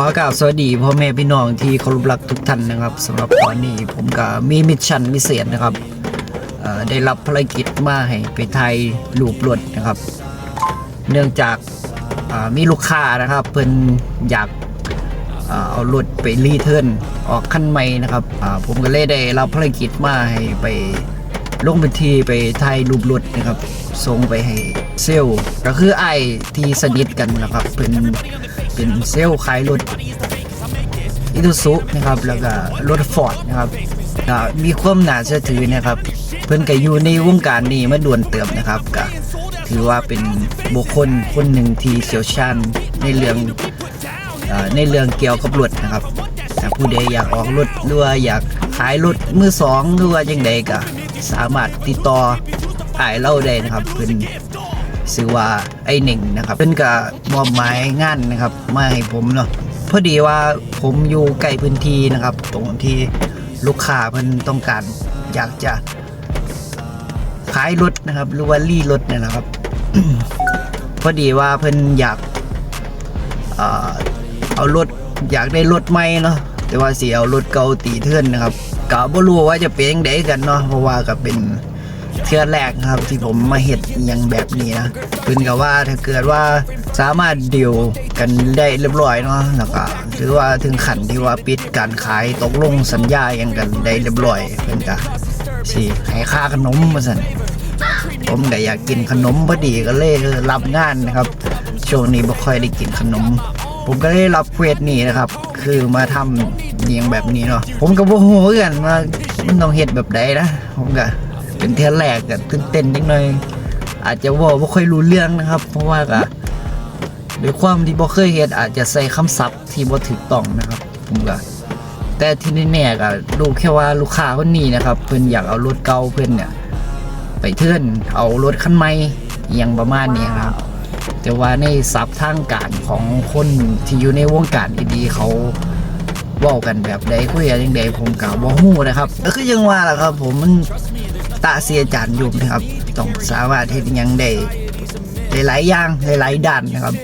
ออกราบสวัสดีพ่อแม่พี่น้องที่เคารพรักทุกท่านนะครับสำหรับตอนนี้ผมก็มีมิชชั่นพิเศษนะครับได้รับภารกิจมาให้ไปไทยลูปรถนะครับ เนื่องจากมีลูกค้านะครับเพิ่นอยากเอารถไปรีเทิร์นออกคันใหม่นะครับผมก็เลยได้รับภารกิจมาให้ไปลงพื้นทีไปไทยรูปรถนะครับส่งไปให้เซลก็คือไอที่สนิทกันนะครับเป็น เป็นเซลล์ขายรถอิตุซุนะครับแล้วก็รถฟอร์ดนะครับมีความน่าเชื่อถือนะครับ เพิ่อนก็อยู่ในวงการนี้มาด่วนเติมนะครับก็ถือว่าเป็นบุคคลคนหนึ่งที่เชี่ยวชาญในเรื่องอในเรื่องเกี่ยวกับรถนะครับผู้ใดอยากออกรถหรือว่าอยากขายรถมือสองหรือว่าจังใดก็สามารถติดต่อขายเล่าได้นะครับเพิ่น ชื่อว่าไอหนึ่งนะครับเพิ่นก็มอบหมายงานนะครับมาให้ผมเนาะพอดีว่าผมอยู่ใกล้พื้นที่นะครับ ตรงที่ลูกค้าเพิ่นต้องการอยากจะขายรถนะครับหรือว่ารีรถเนี่ยนะครับ พอดีว่าเพิ่นอยากเอารถอยากได้รถใหม่เนาะแต่ว่าเสิเอารถเก่าตีเทื่อนนะครับก็บ่รู้ว่าจะเป็นจังไดกันเนาะเพราะว่าก็เป็น เทือแรกนะครับที่ผมมาเห็ดอย่างแบบนี้นะเพิ่นก็ว่าถ้าเกิดว่าสามารถดีลกันได้เรียบร้อยเนาะแล้วก็หรือว่าถึงขั้นที่ว่าปิดการขายตกลงสัญญาอย่างกันได้เรียบร้อยเพิ่นก็สิให้ค่าขนมมาสั่นผมก็อยากกินขนมพอดีก็เลยรับงานนะครับช่วงนี้บ่ค่อยได้กินขนม ผมก็ได้รับเควสนี้นะครับ คือมาทำเนียงแบบนี้เนาะผมก็บ่ฮู้คือกันว่ามันต้องเฮ็ดแบบใดนะผมก็ เป็นเทือแรกก็ตื่นเต้นนิดหน่อย อาจจะว่าไม่ค่อยรู้เรื่องนะครับ เพราะว่าก็ด้วยความที่บ่เคยเฮ็ดอาจจะใส่คำศัพท์ที่บ่ถูกต้องนะครับผมก็แต่ที่แน่ๆก็รู้แค่ว่าลูกค้าคนนี้นะครับ เพิ่นอยากเอารถเก่าเพิ่นเนี่ย ไปเทื่อนเอารถคันใหม่อย่างประมาณนี้ครับ แต่ว่าในศัพท์ทางการของคนที่อยู่ในวงการดีๆเขาว้ากันแบบใดคุยกันจังใดผมก็บ่ฮู้นะครับก็คือยังว่าล่ะครับ ผมมัน ตาเสียจานยุบนะครับต้องสามารถเฮ็ดหยังได้หลายๆอย่างหลายๆด้านนะครับ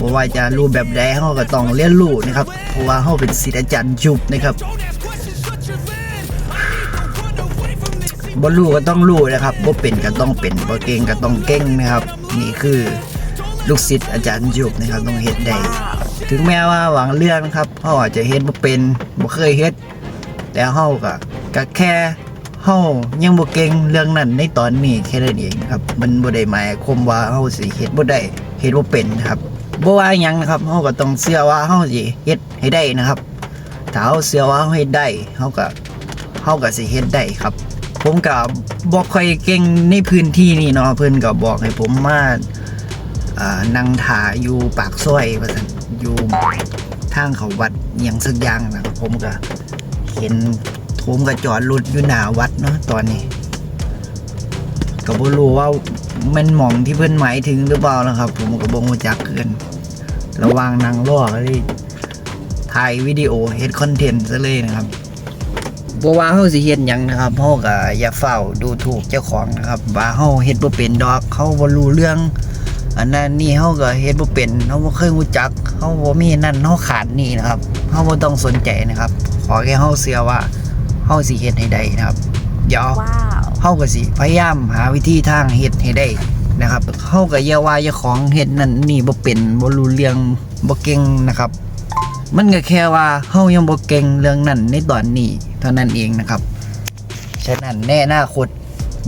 บ่ว่าจะรู้แบบใดเฮาก็ต้องเรียนรู้นะครับเพราะว่าเฮาเป็นศิษย์อาจารย์ยุบนะครับบ่รู้ก็ต้องรู้นะครับบ่เป็นก็ต้องเป็นบ่เก่งก็ต้องเก่งนะครับ นี่คือลูกศิษย์อาจารย์ยุบนะครับต้องเฮ็ดได้ถึงแม้ว่าหวังเรื่องนะครับเฮาอาจจะเฮ็ดบ่เป็นบ่เคยเฮ็ดแต่เฮาก็ก็แค่ เฮายังบ่เก่งเรื่องนั้นในตอนนี้แค่นั้นเองนะครับ มันบ่ได้หมายความว่าเฮาสิเฮ็ดบ่ได้เฮ็ดบ่เป็นนะครับบ่ว่าหยังนะครับเฮาก็ต้องเชื่อว่าเฮาสิเฮ็ดให้ได้นะครับถ้าเฮาเชื่อว่าเฮาเฮ็ดได้เฮาก็เฮาก็สิเฮ็ดได้ครับ ผมก็บ่ค่อยเก่งในพื้นที่นี่เนาะเพิ่นก็บอกให้ผมมาอ่านั่งถ่าอยู่ปากซอยว่าซั่นอยู่ทางเขาวัดอหยังสักอย่างนะครับผมก็เห็น ผมก็จอดรถอยู่หน้าวัดเนาะตอนนี้ก็บ่รู้ว่ามันหมองที่เพิ่อนหมายถึงหรือเปล่านะครับ ผมก็บ่รู้จักคือกันระว่างนั่งรอเลยถ่ายวิดีโอเฮ็ดคอนเทนต์ซะเลยนะครับบ่ว่าเฮาสิเฮ็ดหยังนะครับเฮาก็อย่าเฝ้าดูถูกเจ้าของนะครับ ว่าเฮาเฮ็ดบ่เป็นดอกเฮาบ่รู้เรื่อง อันนั้นนี่เฮาก็เฮ็ดบ่เป็นเฮาบ่เคยรู้จักเฮาบ่มีนั่นเฮาขาดนี่นะครับเฮาบ่ต้องสนใจนะครับ ขอแค่เฮาเชื่อว่าาสิเฮ็ดให้ได้นะครับ เดี๋ยวว้าวเฮาก็สิพยายามหาวิธีทางเฮ็ดให้ได้นะครับเฮาก็อย่าว่าเจ้าของเฮ็ดนั่นนี่บ่เป็นบ่รู้เรื่องบ่เก่งนะครับ มันก็แค่ว่าเฮายังบ่เก่งเรื่องนั้นในตอนนี้เท่านั้นเองนะครับ ฉะนั้นแน่อนาคต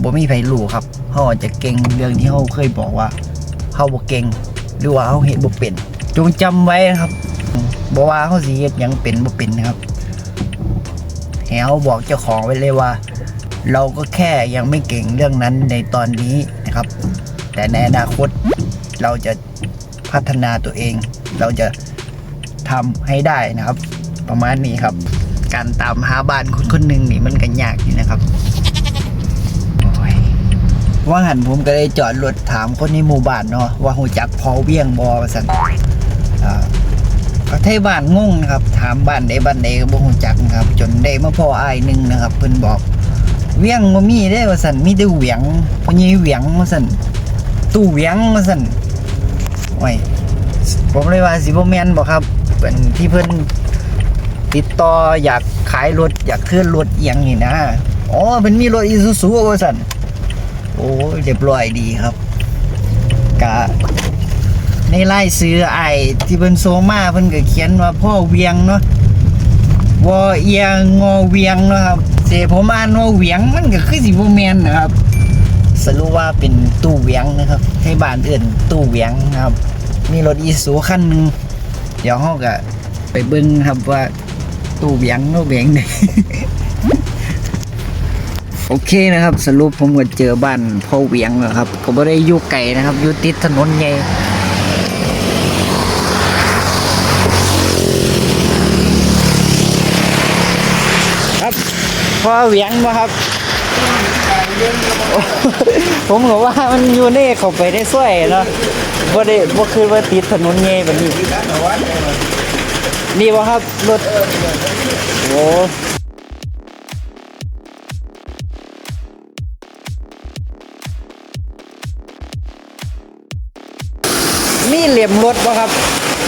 บ่มีไผรู้ครับเฮาอาจจะเก่งเรื่องที่เฮาเคยบอกว่าเฮาบ่เก่งหรือว่าเฮาเฮ็ดบ่เป็น จงจำไว้นะครับบ่ว่าเฮาสิเฮ็ดหยังเป็นบ่เป็นนะครับ ให้เฮาบอกเจ้าของไว้เลยว่า เราก็แค่ยังไม่เก่งเรื่องนั้นในตอนนี้นะครับ แต่ในอนาคตเราจะพัฒนาตัวเอง เราจะทำให้ได้นะครับ ประมาณนี้ครับ การตามหาบ้านคนคนหนึ่งนี่มันก็ยากอยู่นะครับว่าหันผมก็ได้จอดรถถามคนในหมู่บ้านเนาะว่าหูจักพอเวียงบอสัน อ่าก็ไทยบ้านงงนะครับ ถามบ้านใดบ้านใดก็บ่หูจักนะครับ จนได้มาพ่ออ้ายหนึ่งนะครับเพิ่นบอก เวียงบ่มีเด้ว่าซั่นมีแต่เหวียงพ่อใหญ่เหวียงว่าซั่นตู้เหวียงว่าซั่นโอ้ยผมเลยว่าสิบ่แม่นบ่ครับเป็นที่เพิ่นติดต่ออยากขายรถอยากเคลื่อนรถเอียงนี่นะอ๋อเป็นมีรถอีซูซูว่าสันโอ้เรียบร้อยดีครับกะ ในไล่ซื้อไอ้ที่เพิ่นโซมาเพิ่นก็เขียนว่าพ่อเวียงเนาะวอเอียงงอเวียงเนาะครับเสผมอ่านว่าเวียงมันก็คือสิบ่แม่นนะครับ สรุปว่าเป็นตู้เวียงนะครับให้บ้านอื่นตู้เวียงนะครับ มีรถอีซูคันหนึ่งเดี๋ยวเราก็ไปเบิ้งครับว่าตู้เวียงโนเวียงไหนโอเคนะครับ สรุปผมก็เจอบ้านพ่อเวียงแล้วครับ ก็ไม่ได้อยู่ไกลนะครับอยู่ติดถนนใหญ่ครับ พ่อเหวียงมาครับ ผมก็ว่ามันอยู่ในเข้าไปได้สวยเนาะบ่ได้บ่คือว่าติดถนนใหญ่แบบนี้ นี่บ่ครับรถโอ้มีเหลี่ยมรถบ่ครับ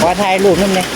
ขอถ่ายรูปนั่นเลย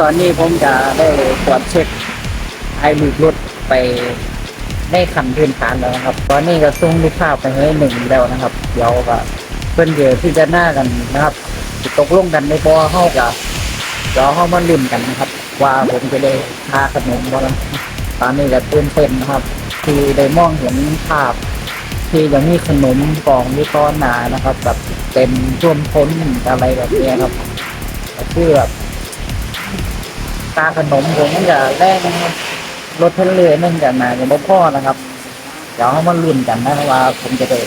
ตอนนี้ผมจะได้ตรวจเช็คไอ้ลูกรถไปได้คันพื้นฐานแล้วนะครับ ตอนนี้ก็ส่งลูกค้าไปให้หนึ่งแล้วนะครับ เดี๋ยวก็เพื่อนเดี๋ยวที่จะหน้ากันนะครับตกลงกันในบอเข้ากับเดี๋ยวเข้ามาลุ้นกันนะครับ ว่าผมจะได้ทาขนมบ้างตอนนี้ก็ตื่นเต้นนะครับ คือได้มองเห็นภาพ ที่ยังมีขนมกองมีต้อนหนานะครับแบบเต็มท่วมท้นอะไรแบบนี้ครับก็คือแบบ ตาขนมผมจะแรกนะครับรถเทนเลอร์นึ่งกันมาอย่างบ่พ่อนะครับ เดี๋ยวเขามาลุ้นกันนะว่า ผมจะได้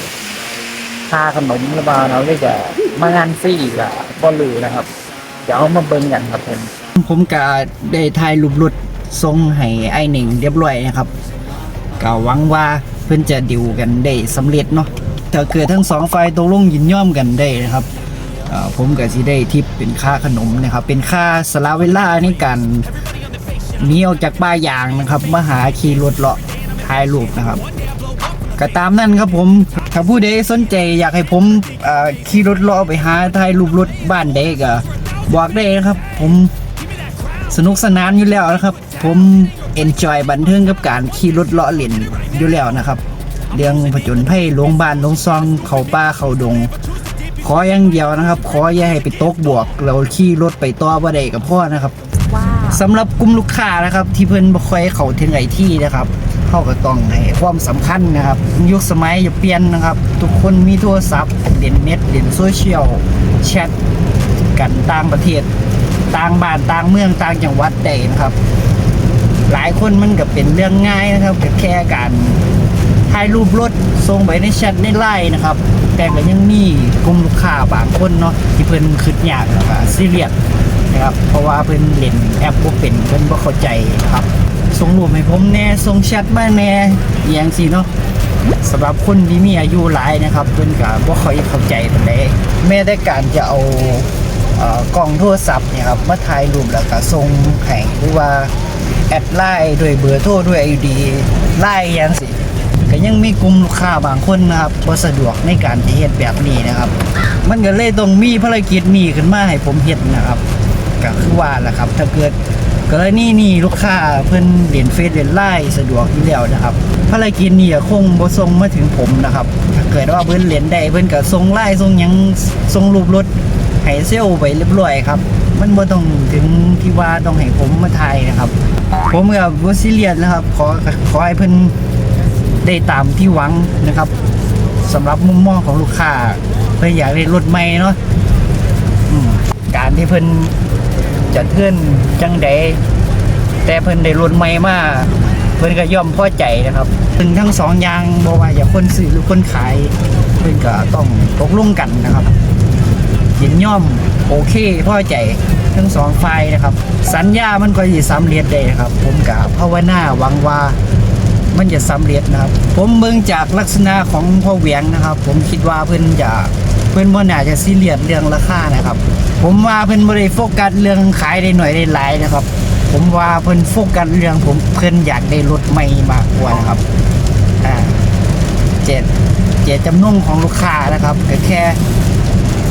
ค่าขนมหรือเปล่าเราได้จะมางานฟรีอีกอะบ่ลือนะครับ เดี๋ยวเขามาเบิ่งกันครับผมผมก็ได้ถ่ายรูปรถทรงให้ไอหนึ่งเรียบร้อยนะครับก็หวังว่าเพื่อนจะดิวกันได้สำเร็จเนาะถ้าเกิดทั้งสองฝ่ายตกลงยินยอมกันได้นะครับ ผมก็สิได้ทิปเป็นค่าขนมนะครับ เป็นค่าสละเวล่าในการหนีออกจากป่ายางนะครับมาหาขี่รถเลาะถ่ายรูปนะครับก็ตามนั้นครับผม ถ้าผู้ใดสนใจอยากให้ผมเอ่อขี่รถเลาะไปหาถ่ายรูปรถบ้านใดก็บอกได้นะครับ ผมสนุกสนานอยู่แล้วนะครับ ผมเอนจอยบันเทิงกับการขี่รถเลาะเล่นอยู่แล้วนะครับ เรื่องผจญภัยลงบ้านลงซองเขาป่าเขาดง ขออย่างเดียวนะครับ ขออย่าให้ไปตกบวก เราขี่รถไปต่อบ่ได้กับพ่อนะครับว้าวสำหรับกลุ่มลูกค้านะครับ ที่เพิ่นบ่ค่อยเข้าถึงไอที่นะครับเขาก็ต้องให้ความสำคัญนะครับ ยุคสมัยอย่าเปลี่ยนนะครับ ทุกคนมีโทรศัพท์เล่นเน็ตเล่นโซเชียลแชทกันต่างประเทศต่างบ้านต่างเมืองต่างจังหวัดได้นะครับ หลายคนมันก็เป็นเรื่องง่ายนะครับก็แค่การ ถ่ายรูปรถส่งไปในแชทในไลน์นะครับ แต่ก็ยังมีกลุ่มลูกค้าบางคนเนาะที่เพิ่นคิดยากแล้วก็ซีเรียสนะครับ เพราะว่าเพิ่นเล่นแอปบ่เป็นเพิ่นบ่เข้าใจครับส่งรูปให้ผมแน่ส่งแชทมาแน่อย่างสิเนาะสำหรับคนที่มีอายุหลายนะครับเพิ่นก็บ่ค่อยเข้าใจปานใดแม้แต่การจะเอากล้องโทรศัพท์เนี่ยครับมาถ่ายรูปแล้วก็ส่งให้หรือว่าแอดไลน์ด้วยเบอร์โทรด้วยไอดีไลน์ยังสิ ยังมีกลุ่มลูกค้าบางคนนะครับบ่สะดวกในการที่เฮ็ดแบบนี้นะครับ มันก็เลยต้องมีภารกิจนี้ขึ้นมาให้ผมเฮ็ดนะครับก็คือว่าล่ะครับ ถ้าเกิดกรณีนี้ลูกค้าเพิ่นเล่นเฟซเล่นไลน์สะดวกอยู่แล้วนะครับภารกิจนี้คงบ่ส่งมาถึงผมนะครับ ถ้าเกิดว่าเพิ่นเล่นได้เพิ่นก็ส่งไลน์ส่งหยังส่งรูปรถให้เซลล์ไปเรียบร้อยครับมันบ่ต้องถึงที่ว่าต้องให้ผมมาถ่ายนะครับ ผมกับบ่ซีเรียสนะครับ ขอขอให้เพิ่น ได้ตามที่หวังนะครับสำหรับมุมมองของลูกค้าเพิ่นอยากได้รถใหม่เนาะการที่เพิ่นจะเทื่อนจังใดแต่เพิ่นได้รถใหม่มาเพิ่นก็ย่อมพอใจนะครับถึงทั้งสองอย่างบ่ว่าจะคนซื้อหรือคนขาย เพิ่นก็ต้องตกลงกันนะครับยินย่อมโอเคพอใจทั้งสองฝ่ายนะครับ สัญญามันก็จะสำเร็จได้นะครับ ผมกับภาวนาหวังว่า มันจะสำเร็จนะครับ ผมเบิ่งจากลักษณะของพ่อเหวียงนะครับ ผมคิดว่าเพิ่นจะเพิ่นบ่น่าจะซีเรียสเรื่องราคานะครับ ผมว่าเพิ่นบ่ได้โฟกัสเรื่องขายได้หน่อยได้หลายนะครับ ผมว่าเพิ่นโฟกัสเรื่องผมเพิ่นอยากได้รถใหม่มากกว่านะครับอ่าเจตเจตจำนงของลูกค้านะครับก็แค่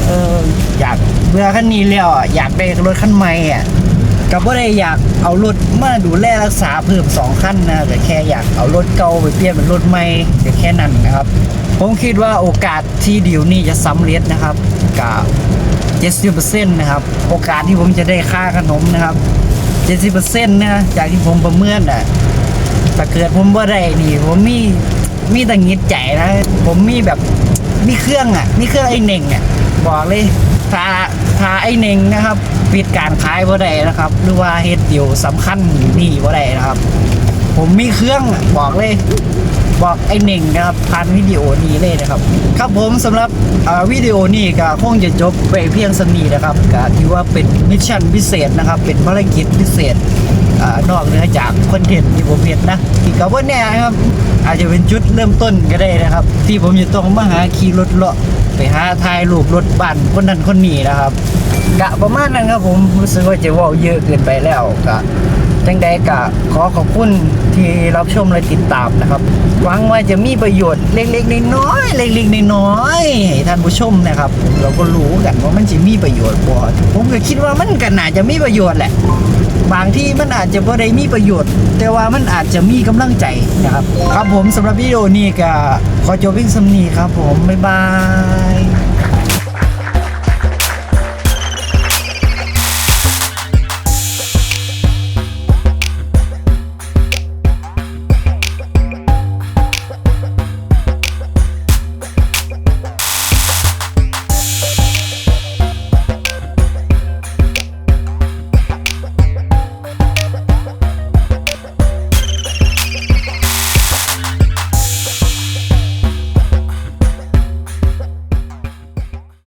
เอออยากเบื่อคันนี้แล้วอยากได้รถคันใหม่อะ ก็บ่ได้อยากเอารถมาดูแลรักษาเพิ่มสองคันนะแต่แค่อยากเอารถเก่าไปเปลี่ยนเป็นรถใหม่แต่แค่นั้นนะครับ ผมคิดว่าโอกาสที่ดีลนี้จะสำเร็จนะครับกับ70%นะครับ โอกาสที่ผมจะได้ค่าขนมนะครับ70%นะจากที่ผมประเมินอะถ้าเกิดผมบ่าได้นี่ผมมีมีแต่งิดใจนะ ผมมีแบบมีเครื่องอะ มีเครื่องไอ้เน่งอะบอกเลยถ้า ถ้าไอ้เน่งนะครับปิดการขายบ่ได้นะครับ หรือว่าเฮ็ดเดียวสำคัญนี่บ่ได้นะครับ ผมมีเครื่องบอกเลยบอกไอ้เน่งนะครับผ่านวิดีโอนี้เลยนะครับ ครับผมสำหรับวิดีโอนี้ก็คงจะจบไปเพียงสนีนะครับก็ถือว่าเป็นมิชชั่นพิเศษนะครับ เป็นภารกิจพิเศษ นอกเหนือจากคอนเทนต์ที่ผมเห็นนะที่กับว่าแน่ครับ อาจจะเป็นจุดเริ่มต้นก็ได้นะครับ ที่ผมจะต้องมาหาขี่รถเลาะไปหาทายลูกรถบ้านคนนั้นคนนี้นะครับกะประมาณนั้นครับผมรู้สึกว่าจะว่าเยอะเกินไปแล้วกะ จังใดกะขอขอบคุณที่รับชมและติดตามนะครับหวังว่าจะมีประโยชน์เล็กๆน้อยๆเล็กๆน้อยๆให้ท่านผู้ชมนะครับ เราก็รู้กันว่ามันจะมีประโยชน์บ่ผมก็คิดว่ามันก็น่าจะมีประโยชน์แหละบางที่มันอาจจะบ่ได้มีประโยชน์ แต่ว่ามันอาจจะมีกำลังใจนะครับ ครับผมสำหรับวิดีโอนี้ก็ขอจบเพียงสำนีครับผมบ๊ายบาย